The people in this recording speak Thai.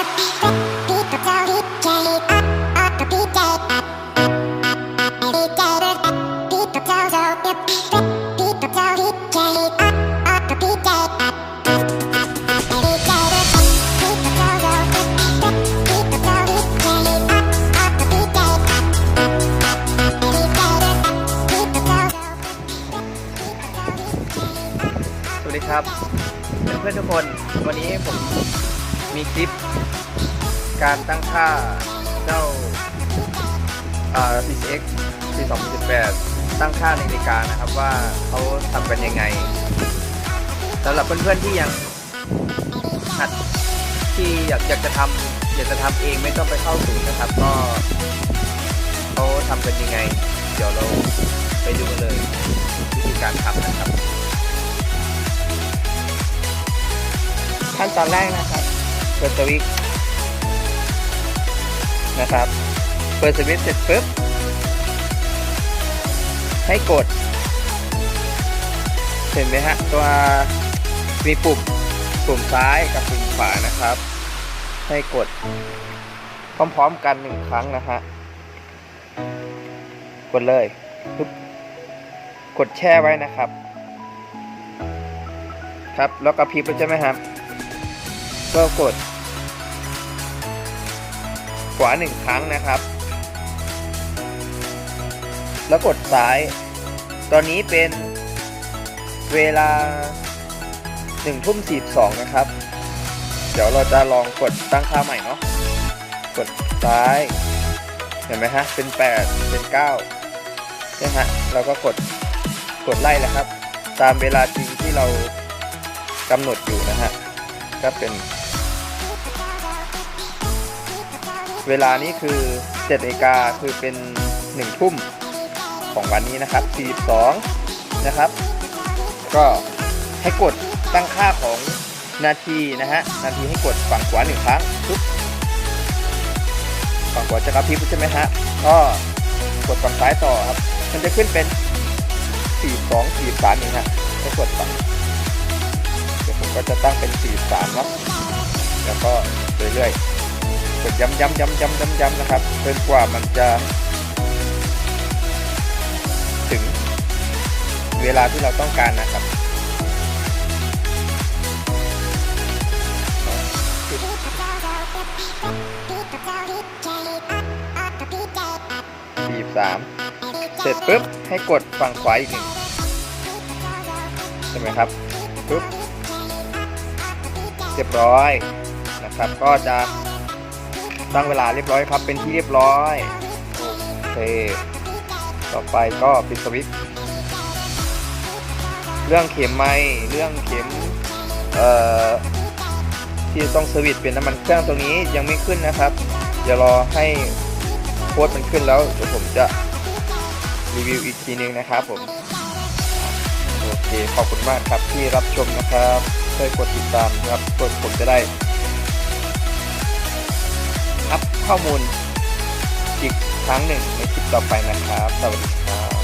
สวัสดีครับเพื่อนๆทุกคน วันนี้ผมมีคลิป การตั้งค่าเจ้าอ่า PCX ปี2018 ตั้งค่าในนาฬิกานะครับว่าเขาทำกันยังไงสำหรับเพื่อนๆที่ยังหัดที่อยากอยากจะทำอยากจะทำเองไม่ต้องไปเข้าศูนย์นะครับ ก็เขาทำกันยังไง เดี๋ยวเราไปดูกันเลยวิธีการทำนะครับ ขั้นตอนแรกนะครับเปิดสวิตช์ นะครับ เปิดสวิตช์เสร็จปุ๊บ ให้กด เห็นไหมฮะ ตัวมีปุ่มปุ่มซ้ายกับปุ่มขวานะครับ ให้กด พร้อมๆกันหนึ่งครั้งนะฮะ กดเลยปุ๊บกดแช่ไว้นะครับ ครับ แล้วกระพริบแล้วใช่ไหมครับ ก็กด ขวาหนึ่งครั้งนะครับ แล้วกดซ้าย ตอนนี้เป็นเวลาหนึ่งทุ่มสี่สองนะครับ เดี๋ยวเราจะลองกดตั้งค่าใหม่เนาะ กดซ้าย เห็นไหมฮะ เป็นแปดเป็นเก้าเนี่ฮะ เราก็กด กดไล่แล้วครับ ตามเวลาจริงที่เรากำหนดอยู่นะฮะ ก็เป็น เวลานี้คือ7นาฬิกาคือเป็น 1 ทุ่มของวันนี้นะครับ 42 นะครับ ก็ให้กดตั้งค่าของนาทีนะฮะ นาทีให้กดฝั่งขวาหนึ่งครั้งปุ๊บฝั่งขวาจะกระพริบใช่ไหมฮะ ก็กดฝั่งซ้ายต่อครับ มันจะขึ้นเป็น 42 43นี่ฮะให้กดฝั่งเดี๋ยวผมก็จะตั้งเป็น 43เนาะแล้วก็เรื่อยๆ กดย้ำย้ำย้ำย้ำย้ำย้ำนะครับจนกว่ามันจะ ถึงเวลาที่เราต้องการนะครับสี่สามเสร็จปุ๊บให้กดฝั่งขวาอีกหนึ่งใช่ไหมครับปุ๊บเรียบร้อยนะครับก็จะ ตั้งเวลาเรียบร้อยครับ เป็นที่เรียบร้อยโอเคต่อไปก็ปิดสวิตช์เรื่องเข็มไม้เรื่องเข็มเอ่อที่ต้องสวิตช์เป็นน้ำมันเครื่องตรงนี้ยังไม่ขึ้นนะครับเดี๋ยวรอให้โค้ดมันขึ้นแล้วเดี๋ยวผมจะรีวิวอีกทีนึงนะครับผมโอเคขอบคุณมากครับที่รับชมนะครับช่วยกดติดตามนะครับเพื่อผมจะได้ อัพข้อมูลอีกครั้งหนึ่งในคลิปต่อไปนะครับ สวัสดีครับ